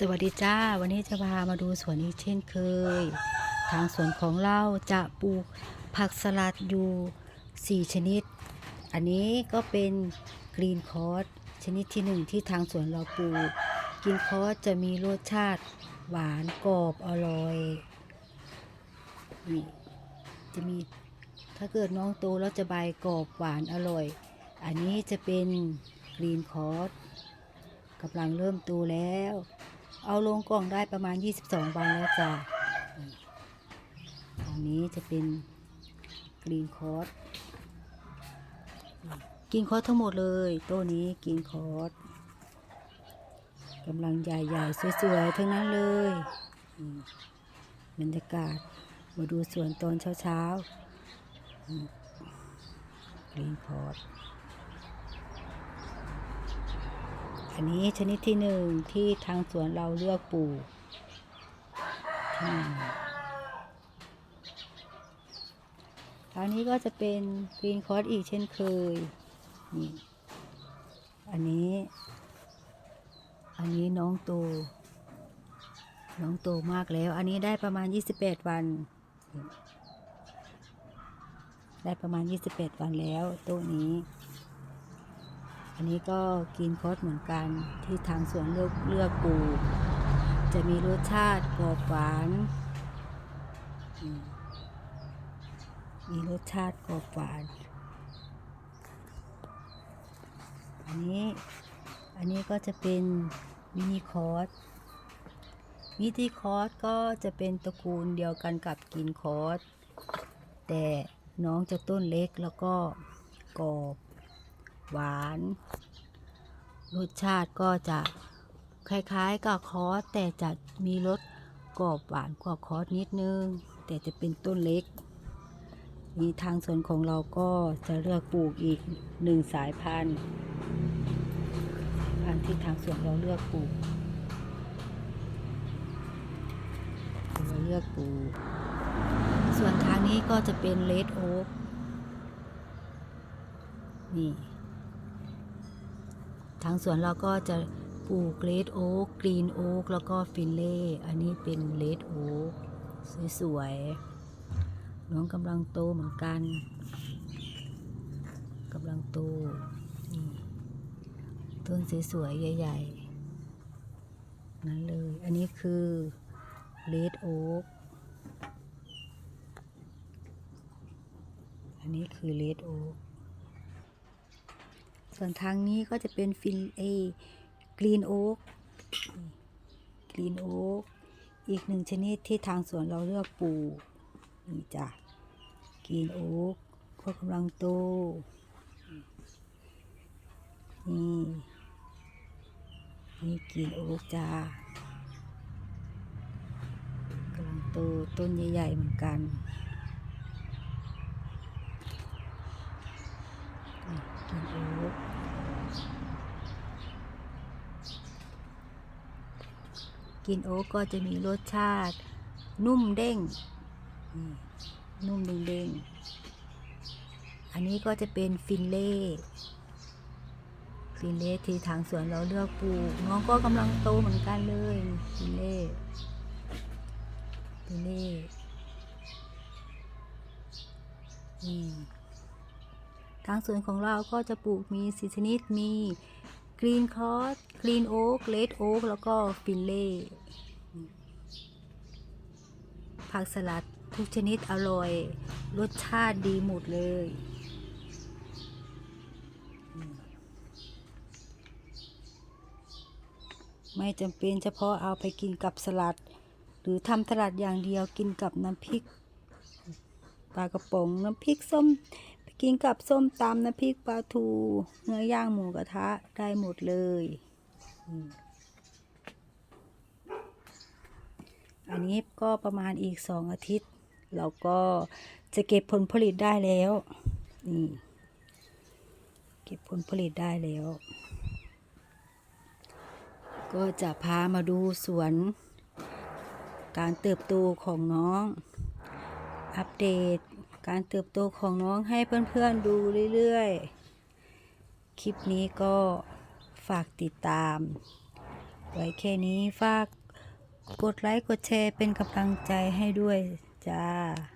สวัสดีจ้า วันนี้จะพามาดูสวนอีกเช่นเคย ทางสวนของเราจะปลูกผักสลัดอยู่ 4 ชนิด อันนี้ก็เป็นกรีนคอร์สชนิดที่หนึ่งที่ทางสวนเราปลูกกรีนคอร์สจะมีรสชาติหวานกรอบอร่อยนี่จะมีถ้าเกิดน้องโตแล้วจะใบกรอบหวานอร่อย อันนี้จะเป็นกรีนคอร์สกำลังเริ่มโตแล้ว เอาลงกล่องได้ประมาณ 22 วันแล้วจ้ะอันนี้จะเป็นกรีนคอร์สกรีนคอร์สทั้งหมดเลยต้นนี้กรีนคอร์สกำลังใหญ่ๆ สวยๆ ทั้งนั้นเลยบรรยากาศมาดูสวนตอนเช้าๆกรีนคอร์ส อันนี้ชนิดที่หนึ่งที่ทางสวนเราเลือกปลูกที่หนึ่งคราวนี้ก็จะเป็นกรีนคอร์สอีกเช่นเคย นี่ อันนี้ อันนี้น้องโต น้องโตมากแล้ว อันนี้ได้ประมาณ 28 วัน ได้ประมาณ 28 วันแล้วต้นนี้ อันนี้ก็กินคอสเหมือนกันที่ทางสวนเลือกเลือกปลูกจะมีรสชาติกรอบหวานมมีรสชาติกรอบหวาน อันนี้ อันนี้ก็จะเป็นมินิคอร์สมินิคอร์สก็จะเป็นตระกูลเดียวกันกับกินคอร์สแต่น้องจะต้นเล็กแล้วก็กรอบ หวาน รสชาติก็จะคล้ายๆกับคอสแต่จะมีรสกรอบหวานกว่าคอสนิดนึง แต่จะเป็นต้นเล็กมีทางสวนของเราก็จะเลือกปลูกอีกหนึ่งสายพันธุ์ พันธุ์ที่ทางสวนเราเลือกปลูกเราเลือกปลูก ส่วนทางนี้ก็จะเป็นเลดโอ๊กนี่ ทางสวนเราก็จะปลูกเลดโอ๊กกรีนโอ๊กแล้วก็ฟินเล่อันนี้เป็นเลดโอ๊กสวยๆน้องกำลังโตเหมือนกันกำลังโตต้นสวยๆใหญ่ๆนั่นเลย อันนี้คือเลดโอ๊กอันนี้คือเลดโอ๊ก ส่วนทางนี้ก็จะเป็นฟินเอกรีนโอ๊กกรีนโอ๊กอีกหนึ่งชนิดที่ทางสวนเราเลือกปลูกนี่จ้ะกรีนโอ๊กก็กำลังโตนี่นี่กรีนโอ๊กจ้ากำลังโตต้นใหญ่ๆเหมือนกันกินโอ๊ก กินโอ๊กก็จะมีรสชาติ นุ่มเด้ง นุ่มเด้งเด้งอันนี้ก็จะเป็นฟินเล่ฟินเล่ที่ทางสวนเราเลือกปลูกน้องก็กำลังโตเหมือนกันเลยฟินเล่ฟินเล่นี่ทางสวนของเราก็จะปลูกมีสีชนิดมี กรีนคอสกรีนโอ๊กเลดโอ๊กแล้วก็ฟินเล่ผักสลัดทุกชนิดอร่อย รสชาติดีหมดเลย ไม่จำเป็นเฉพาะเอาไปกินกับสลัด หรือทำสลัดอย่างเดียวกินกับน้ำพริกปลากระป๋องน้ำพริกส้ม กินกับส้มตำน้ำพริกปลาทู เนื้อย่างหมูกระทะได้หมดเลยอันนี้ก็ประมาณอีกสองอาทิตย์ เราก็จะเก็บผลผลิตได้แล้วนี่เก็บผลผลิตได้แล้ว ก็จะพามาดูสวน การเติบโตของน้อง อัปเดต การเติบโตของน้องให้เพื่อนๆดูเรื่อยๆ คลิปนี้ก็ฝากติดตาม ไว้แค่นี้ฝากกดไลค์กดแชร์เป็นกำลังใจให้ด้วยจ้า